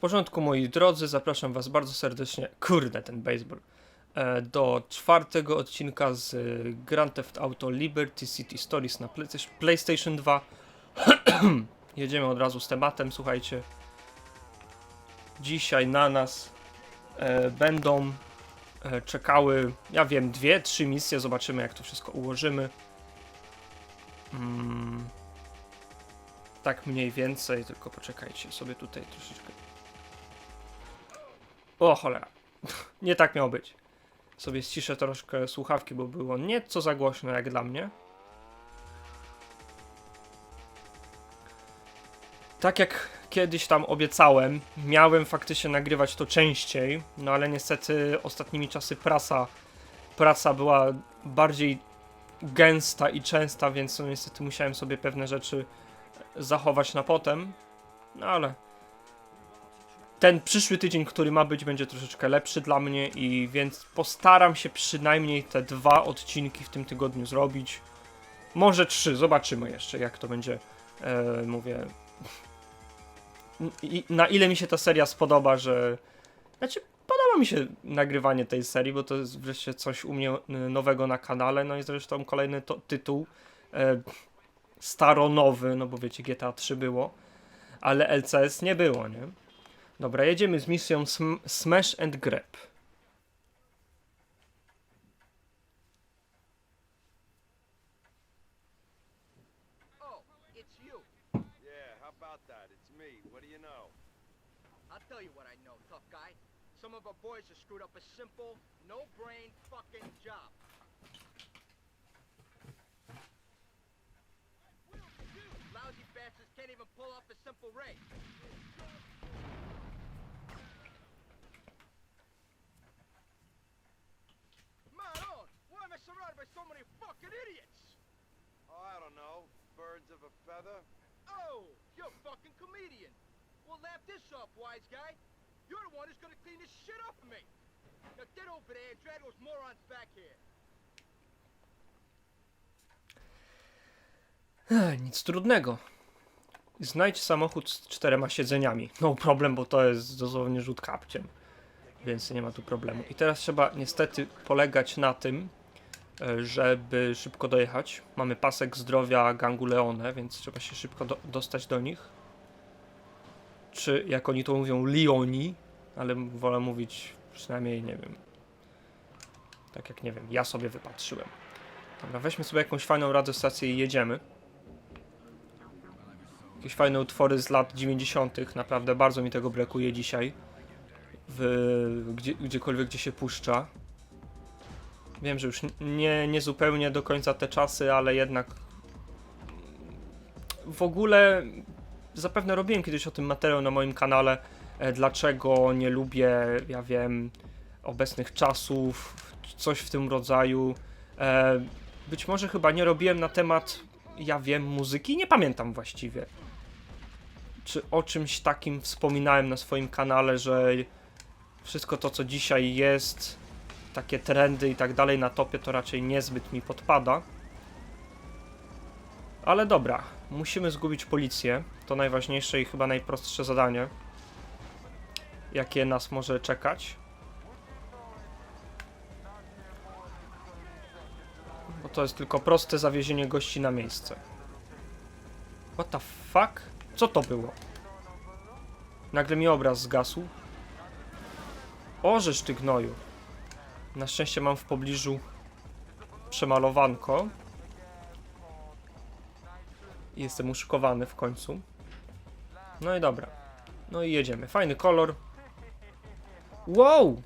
porządku, moi drodzy, zapraszam Was bardzo serdecznie, kurde ten baseball, e, do czwartego odcinka z e, Grand Theft Auto Liberty City Stories na Playsta- PlayStation 2. Jedziemy od razu z tematem, słuchajcie. Dzisiaj na nas e, będą czekały, ja wiem, dwie, trzy misje, zobaczymy jak to wszystko ułożymy. Mm, tak mniej więcej, tylko poczekajcie sobie tutaj troszeczkę. O cholera. Nie tak miało być. Sobie ściszę troszkę słuchawki, bo było nieco za głośno jak dla mnie. Tak jak kiedyś tam obiecałem, miałem faktycznie nagrywać to częściej, no ale niestety ostatnimi czasy prasa, praca była bardziej gęsta i częsta, więc no niestety musiałem sobie pewne rzeczy zachować na potem. No ale ten przyszły tydzień, który ma być, będzie troszeczkę lepszy dla mnie i więc postaram się przynajmniej te dwa odcinki w tym tygodniu zrobić. Może trzy, zobaczymy jeszcze jak to będzie, e, mówię. I, na ile mi się ta seria spodoba, że. Znaczy, podoba mi się nagrywanie tej serii, bo to jest wreszcie coś u mnie nowego na kanale. No i zresztą kolejny to, tytuł. E, staronowy, no bo wiecie, GTA 3 było, ale LCS nie było, nie? Dobra, jedziemy z misją sm Smash and Grab. Some of our boys have screwed up a simple, no-brain fucking job. Lousy bastards can't even pull off a simple race. So many fucking idiots? Oh, I don't know. Birds of a feather? Oh, you're a fucking comedian. Well, laugh this off, wise guy. You're the one who's gonna clean this shit up for me. Now get over there and drag those morons back here. Ech, nic trudnego. Znajdź samochód z czterema siedzeniami. No problem, bo to jest dosłownie rzut kapciem. Więc nie ma tu problemu. I teraz trzeba niestety polegać na tym, żeby szybko dojechać. Mamy pasek zdrowia gangu Leone, więc trzeba się szybko do dostać do nich. Czy jak oni to mówią, Lioni, ale wolę mówić przynajmniej, nie wiem. Tak jak nie wiem, ja sobie wypatrzyłem. Dobra, weźmy sobie jakąś fajną radiostację i jedziemy. Jakieś fajne utwory z lat 90. Naprawdę bardzo mi tego brakuje dzisiaj. W, gdzie, gdziekolwiek, gdzie się puszcza. Wiem, że już nie, nie zupełnie do końca te czasy, ale jednak w ogóle zapewne robiłem kiedyś o tym materiał na moim kanale, e, dlaczego nie lubię, ja wiem, obecnych czasów, coś w tym rodzaju. E, być może chyba nie robiłem na temat, ja wiem, muzyki, nie pamiętam właściwie. Czy o czymś takim wspominałem na swoim kanale, że wszystko to, co dzisiaj jest, takie trendy i tak dalej na topie, to raczej niezbyt mi podpada. Ale dobra, musimy zgubić policję. To najważniejsze i chyba najprostsze zadanie, jakie nas może czekać. Bo to jest tylko proste zawiezienie gości na miejsce. What the fuck? Co to było? Nagle mi obraz zgasł. Orzesz ty gnoju. Na szczęście mam w pobliżu przemalowanko. I Jestem uszykowany w końcu. No i dobra. No i jedziemy. Fajny kolor. Wow!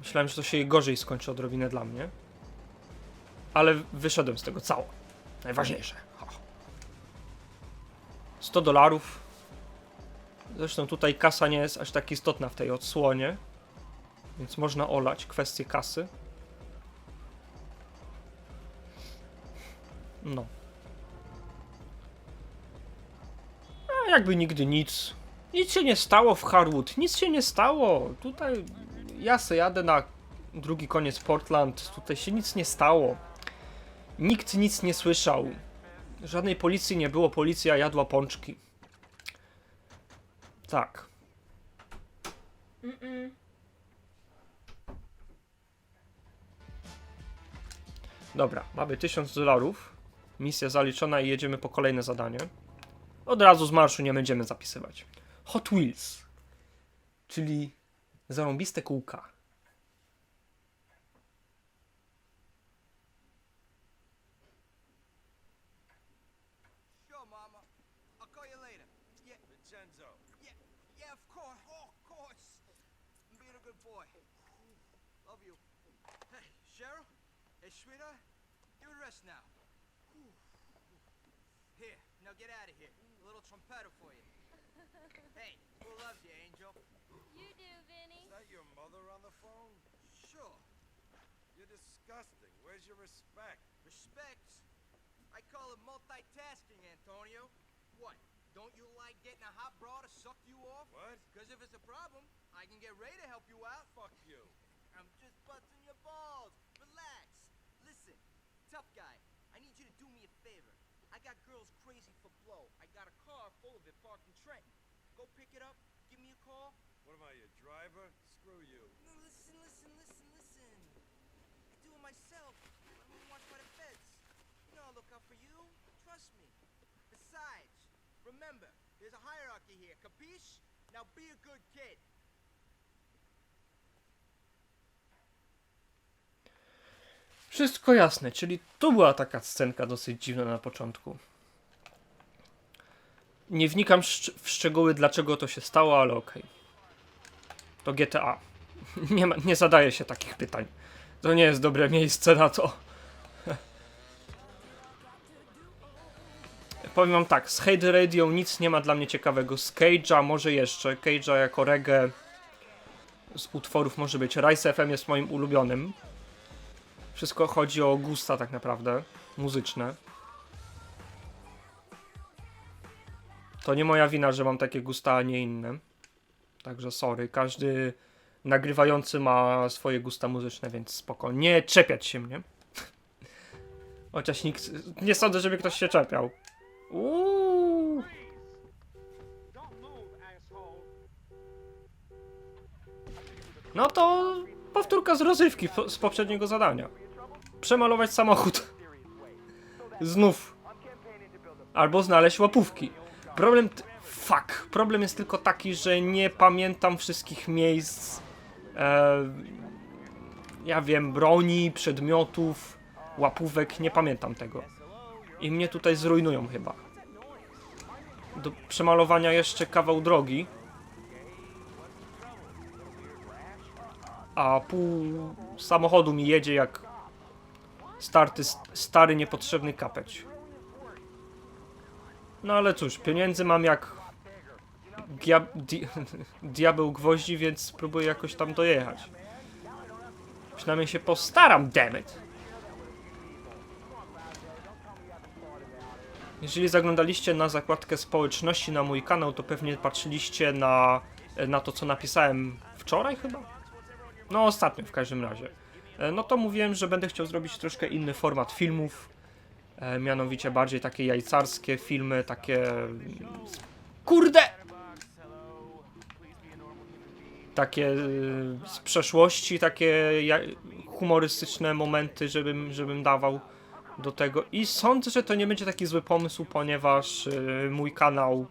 Myślałem, że to się gorzej skończy odrobinę dla mnie. Ale wyszedłem z tego cało. Najważniejsze. Ho. 100 dolarów. Zresztą tutaj kasa nie jest aż tak istotna w tej odsłonie. Więc można olać kwestię kasy. No. A jakby nigdy nic. Nic się nie stało w Harwood. Nic się nie stało. Tutaj ja se jadę na drugi koniec Portland. Tutaj się nic nie stało. Nikt nic nie słyszał. Żadnej policji nie było, policja jadła pączki. Tak. Dobra, mamy 1000 dolarów. Misja zaliczona i jedziemy po kolejne zadanie. Od razu z marszu nie będziemy zapisywać. Hot Wheels. Czyli zarąbiste kółka. Disgusting. Where's your respect? Respect? I call it multitasking, Antonio. What? Don't you like getting a hot bra to suck you off? What? Because if it's a problem, I can get Ray to help you out. Fuck you. I'm just busting your balls. Relax. Listen, tough guy, I need you to do me a favor. I got girls crazy for blow. I got a car full of it parked in Trenton. Go pick it up, give me a call. What am I, your driver? Screw you. No, listen, listen, listen, myself. I'm. You know I'll look out for you. Trust me. Besides, remember, there's a hierarchy here, capiche? Now be a good kid. Wszystko jasne, czyli tu była taka scenka dosyć dziwna na początku. Nie wnikam szcz- w szczegóły, dlaczego to się stało, ale okej. To GTA. Nie, ma, nie zadaje się takich pytań. To nie jest dobre miejsce na to. Powiem wam tak, z Hate Radio nic nie ma dla mnie ciekawego. Z Cage'a może jeszcze. Cage'a jako reggae z utworów może być. Rise FM jest moim ulubionym. Wszystko chodzi o gusta tak naprawdę, muzyczne. To nie moja wina, że mam takie gusta, a nie inne. Także sorry, każdy nagrywający ma swoje gusta muzyczne, więc spoko. Nie czepiać się mnie. Chociaż nikt... Nie sądzę, żeby ktoś się czepiał. Uuu. No to powtórka z rozrywki z poprzedniego zadania. Przemalować samochód. Znów. Albo znaleźć łapówki. Problem. Fuck. Problem jest tylko taki, że nie pamiętam wszystkich miejsc. E, ja wiem, broni, przedmiotów, łapówek. Nie pamiętam tego. I mnie tutaj zrujnują chyba. Do przemalowania jeszcze kawał drogi. a pół samochodu mi jedzie jak starty, stary, niepotrzebny kapeć. No ale cóż, pieniędzy mam jak dia, di, diabeł gwoździ, więc spróbuję jakoś tam dojechać. Przynajmniej się postaram, dammit. Jeżeli zaglądaliście na zakładkę społeczności na mój kanał, to pewnie patrzyliście na, na to, co napisałem wczoraj chyba? No ostatnio w każdym razie. E, No to mówiłem, że będę chciał zrobić troszkę inny format filmów. E, mianowicie bardziej takie jajcarskie filmy, takie... Kurde! Takie y, z przeszłości, takie humorystyczne momenty, żebym, żebym dawał do tego. I sądzę, że to nie będzie taki zły pomysł, ponieważ y, mój kanał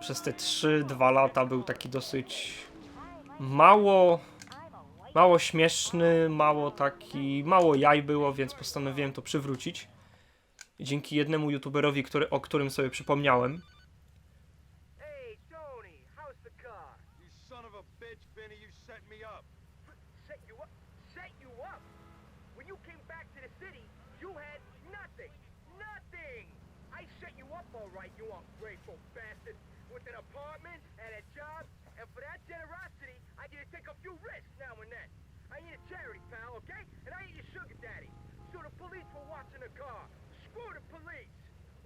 przez te 3-2 lata był taki dosyć mało mało śmieszny, mało taki, mało jaj było, więc postanowiłem to przywrócić. Dzięki jednemu youtuberowi, który, o którym sobie przypomniałem. Job, and for that generosity, I get to take a few risks now and then. I ain't a charity, pal, okay? And I ain't your sugar daddy. So the police were watching the car. Screw the police!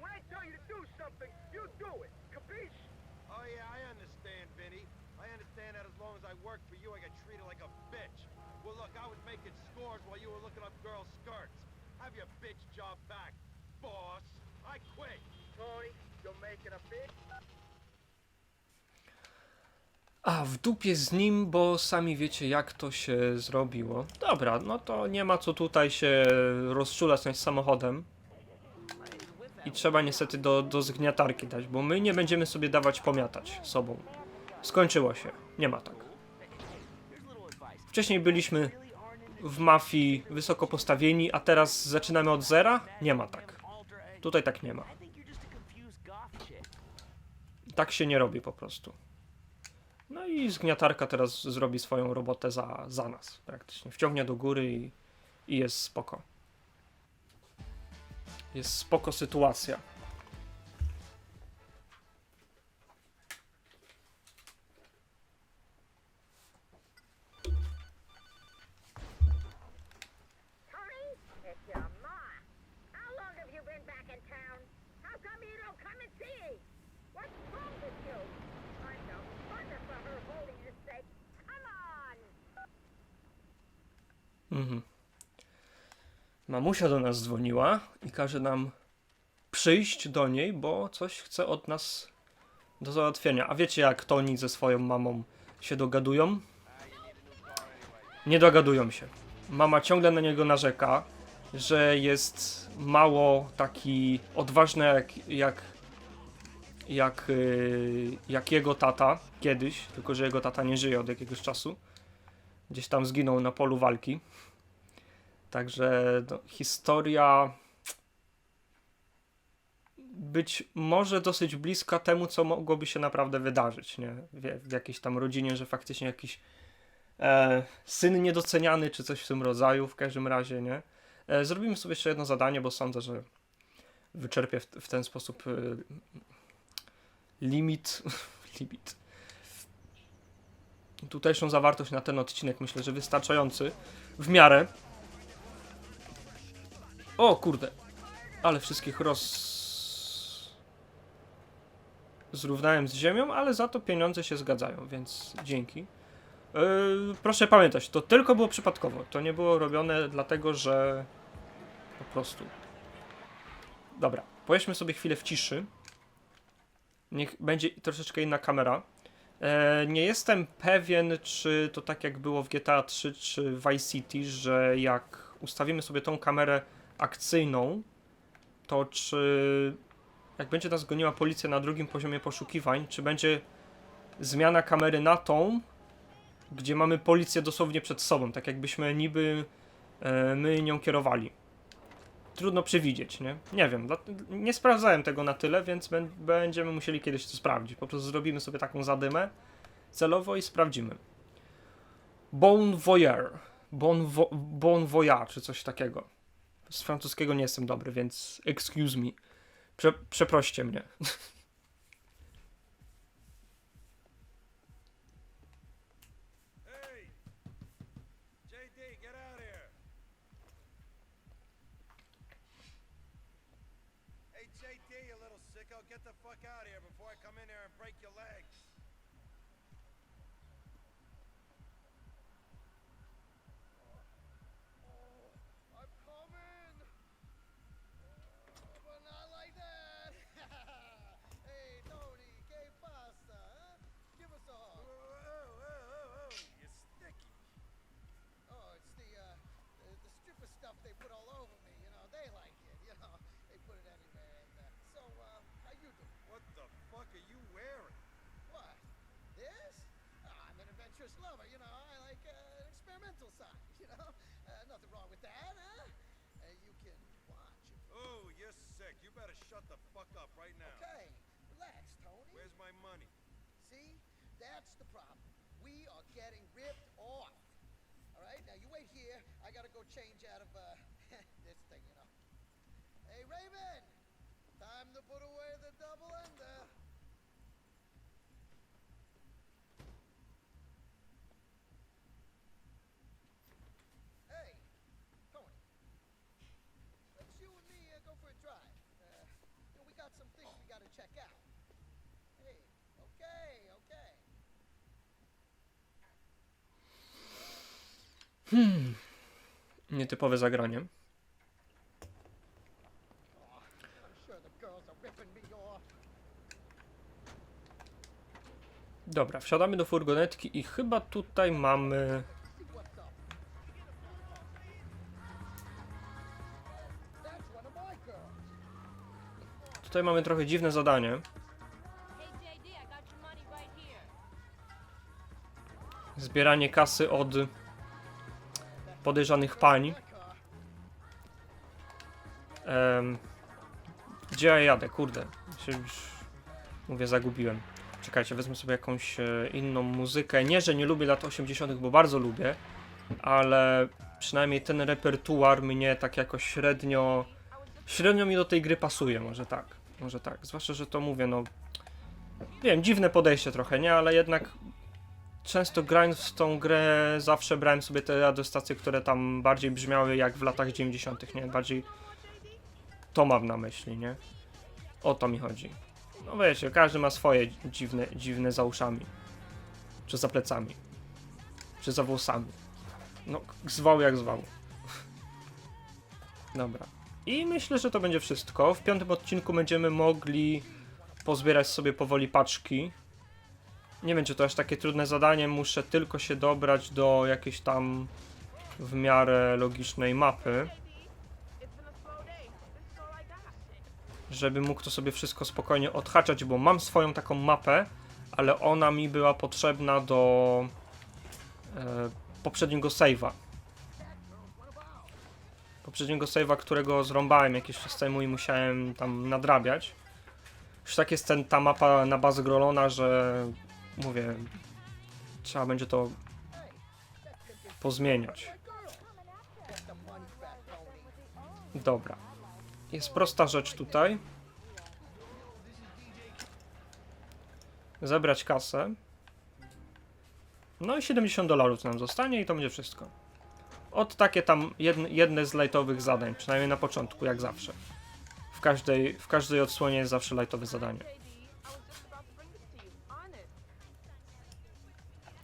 When I tell you to do something, you do it. Capiche? Oh, yeah, I understand, Vinny. I understand that as long as I work for you, I get treated like a bitch. Well, look, I was making scores while you were looking up girls' skirts. Have your bitch job back, boss. I quit. Tony, you're making a big A, w dupie z nim, bo sami wiecie jak to się zrobiło. Dobra, no to nie ma co tutaj się rozczulać nad samochodem. I trzeba niestety do, do zgniatarki dać, bo my nie będziemy sobie dawać pomiatać sobą. Skończyło się. Nie ma tak. Wcześniej byliśmy w mafii wysoko postawieni, a teraz zaczynamy od zera? Nie ma tak. Tutaj tak nie ma. Tak się nie robi po prostu. No i zgniatarka teraz zrobi swoją robotę za, za nas praktycznie. Wciągnie do góry i, i jest spoko. Jest spoko sytuacja. Tony, it's your ma. How long have you been back in town? How come you don't come and see? What's wrong with you? I'm no mother for her holiness sake. Come on! Mhm. Mamusia do nas dzwoniła i każe nam przyjść do niej, bo coś chce od nas do załatwienia. A wiecie jak Toni ze swoją mamą się dogadują? Nie dogadują się. Mama ciągle na niego narzeka, że jest mało taki odważny jak, jak, jak, yy, jak jego tata kiedyś, tylko że jego tata nie żyje od jakiegoś czasu. Gdzieś tam zginął na polu walki. Także no, historia być może dosyć bliska temu, co mogłoby się naprawdę wydarzyć, nie? W, w jakiejś tam rodzinie, że faktycznie jakiś e, syn niedoceniany, czy coś w tym rodzaju, w każdym razie, nie? E, zrobimy sobie jeszcze jedno zadanie, bo sądzę, że wyczerpię w, w ten sposób e, limit, limit, tutejszą zawartość na ten odcinek, myślę, że wystarczający w miarę. O kurde, ale wszystkich roz... zrównałem z ziemią, ale za to pieniądze się zgadzają, więc dzięki. Yy, proszę pamiętać, to tylko było przypadkowo. To nie było robione dlatego, że po prostu. Dobra, pojedźmy sobie chwilę w ciszy. Niech będzie troszeczkę inna kamera. E, nie jestem pewien, czy to tak jak było w GTA 3 czy Vice City, że jak ustawimy sobie tą kamerę akcyjną, to czy jak będzie nas goniła policja na drugim poziomie poszukiwań, czy będzie zmiana kamery na tą, gdzie mamy policję dosłownie przed sobą, tak jakbyśmy niby e, my nią kierowali. Trudno przewidzieć, nie? Nie wiem, nie sprawdzałem tego na tyle, więc bę- będziemy musieli kiedyś to sprawdzić. Po prostu zrobimy sobie taką zadymę celowo i sprawdzimy. Bon voyeur. Bon, vo bon voyage, czy coś takiego. Z francuskiego nie jestem dobry, więc excuse me. Prze przeproście mnie. Get the fuck out of here before I come in here and break your legs. Wearing? What? This? Ah, I'm an adventurous lover. You know, I like uh, experimental side. You know, uh, nothing wrong with that, huh? Uh, you can watch Oh, you're sick. You better shut the fuck up right now. Okay, relax, Tony. Where's my money? See, that's the problem. We are getting ripped off. All right, now you wait here. I gotta go change out of uh, this thing, you know. Hey, Raven, time to put away the double check out. Hey, okay, okay. Hmm. Nietypowe zagranie. Dobra, wsiadamy do furgonetki i chyba tutaj mamy Tutaj mamy trochę dziwne zadanie. Zbieranie kasy od podejrzanych pań. Em, gdzie ja jadę? Kurde. Się już, mówię, zagubiłem. Czekajcie, wezmę sobie jakąś e, inną muzykę. Nie, że nie lubię lat 80., bo bardzo lubię, ale przynajmniej ten repertuar mnie tak jakoś średnio. Średnio mi do tej gry pasuje, może tak. Może tak. Zwłaszcza, że to mówię, no. Wiem, dziwne podejście trochę, nie, ale jednak często grając w tą grę zawsze brałem sobie te radiostacje, które tam bardziej brzmiały jak w latach 90., nie? Bardziej to mam na myśli, nie? O to mi chodzi. No wiecie, każdy ma swoje dziwne, dziwne za uszami. Czy za plecami. Czy za włosami. No, zwał jak zwał. Dobra. I myślę, że to będzie wszystko. W piątym odcinku będziemy mogli pozbierać sobie powoli paczki. Nie czy to aż takie trudne zadanie. Muszę tylko się dobrać do jakiejś tam w miarę logicznej mapy. Żeby mógł to sobie wszystko spokojnie odhaczać, bo mam swoją taką mapę, ale ona mi była potrzebna do e, poprzedniego save'a. Poprzedniego save'a, którego zrąbałem jakiś czas temu i musiałem tam nadrabiać. Już tak jest ten, ta mapa na bazę Grolona, że mówię, trzeba będzie to pozmieniać. Dobra. Jest prosta rzecz tutaj. Zebrać kasę. No i 70 dolarów nam zostanie i to będzie wszystko. Od takie tam jedne, jedne z lightowych zadań, przynajmniej na początku, jak zawsze. W każdej, w każdej odsłonie jest zawsze lightowe zadanie.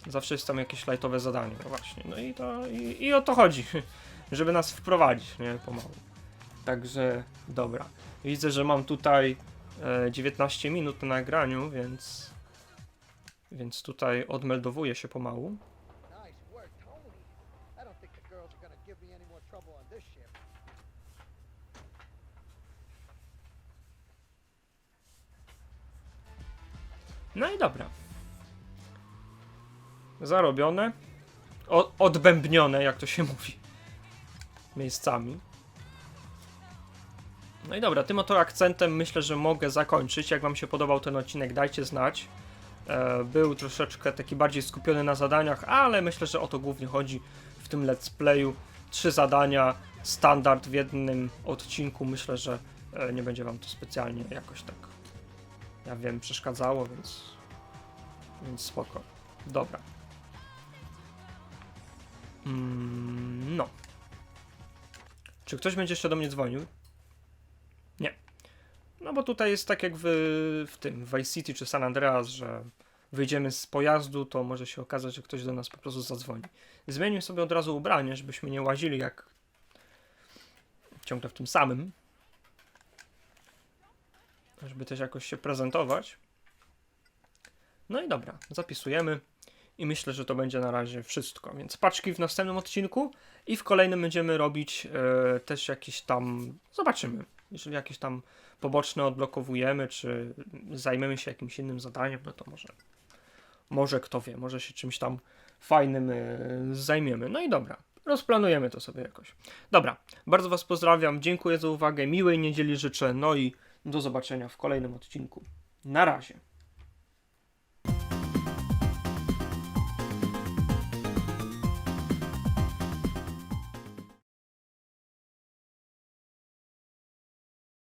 Zawsze jest tam jakieś lightowe zadanie, no właśnie. No i to i, i o to chodzi, żeby nas wprowadzić, nie, pomału. Także dobra. Widzę, że mam tutaj e, 19 minut na nagraniu, więc więc tutaj odmeldowuję się pomału. Nice work, Tony. I don't think the girls are gonna give me any more trouble on this ship. No i dobra. Zarobione. O, odbębnione, jak to się mówi. Miejscami. No i dobra, tym oto akcentem myślę, że mogę zakończyć. Jak Wam się podobał ten odcinek, dajcie znać. E, był troszeczkę taki bardziej skupiony na zadaniach, ale myślę, że o to głównie chodzi w tym let's playu. Trzy zadania, standard w jednym odcinku. Myślę, że e, nie będzie Wam to specjalnie jakoś tak, ja wiem, przeszkadzało, więc, więc spoko. Dobra. Mm, no. Czy ktoś będzie jeszcze do mnie dzwonił? Nie. No bo tutaj jest tak jak w, w tym, Vice City czy San Andreas, że wyjdziemy z pojazdu, to może się okazać, że ktoś do nas po prostu zadzwoni. Zmienił sobie od razu ubranie, żebyśmy nie łazili jak ciągle w tym samym. Żeby też jakoś się prezentować. No i dobra, zapisujemy. I myślę, że to będzie na razie wszystko. Więc paczki w następnym odcinku i w kolejnym będziemy robić e, też jakieś tam. Zobaczymy. Jeżeli jakieś tam poboczne odblokowujemy, czy zajmiemy się jakimś innym zadaniem, no to może. Może kto wie, może się czymś tam fajnym e, zajmiemy. No i dobra, rozplanujemy to sobie jakoś. Dobra, bardzo Was pozdrawiam, dziękuję za uwagę, miłej niedzieli życzę, no i do zobaczenia w kolejnym odcinku. Na razie.